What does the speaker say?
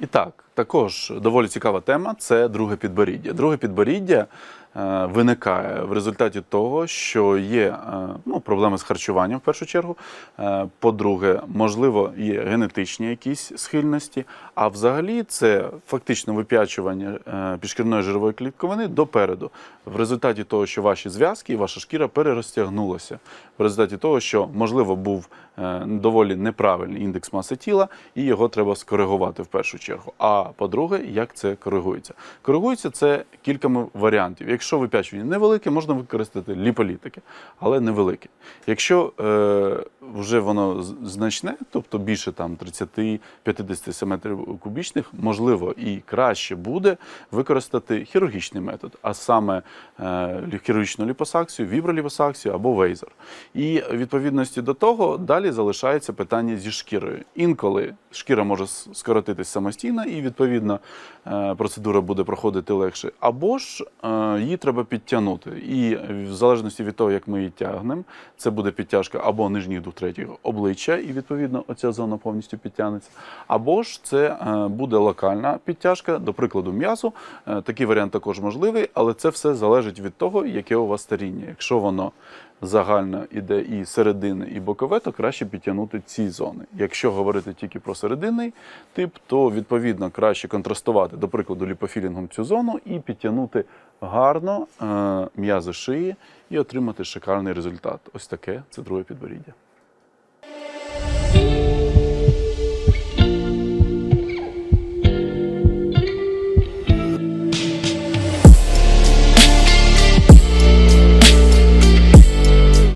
І так, також доволі цікава тема це друге підборіддя. Друге підборіддя виникає в результаті того, що є е, ну, проблеми з харчуванням в першу чергу. Е, по-друге, можливо, є генетичні якісь схильності. А взагалі це фактично вип'ячування е, підшкірної жирової клітковини допереду. В результаті того, що ваші зв'язки і ваша шкіра перерозтягнулася. В результаті того, що можливо був е, доволі неправильний індекс маси тіла, і його треба скоригувати в першу чергу. А по-друге, як це коригується? Коригується це кількома варіантів. Якщо вип'ячування невелике, можна використати ліполітики, але невелике. Якщо е, вже воно значне, тобто більше там 30-50 см кубічних, можливо, і краще буде використати хірургічний метод, а саме е, хірургічну ліпосакцію, віброліпосакцію або вейзер. І в відповідності до того далі залишається питання зі шкірою. Інколи шкіра може скоротитись самостійно, і відповідно е, процедура буде проходити легше. Або ж е, її треба підтягнути. І в залежності від того, як ми її тягнемо, це буде підтяжка або нижніх двох третіх обличчя, і відповідно оця зона повністю підтягнеться. Або ж це е, буде локальна підтяжка, до прикладу, м'язу. Е, Такий варіант також можливий, але це все залежить від того, яке у вас старіння. Якщо воно загально іде і середини, і бокове, то краще підтягнути ці зони. Якщо говорити тільки про серединний тип, то відповідно краще контрастувати, до прикладу, ліпофілінгом цю зону і підтягнути гарно е, м'язи шиї і отримати шикарний результат. Ось таке це друге підборіддя.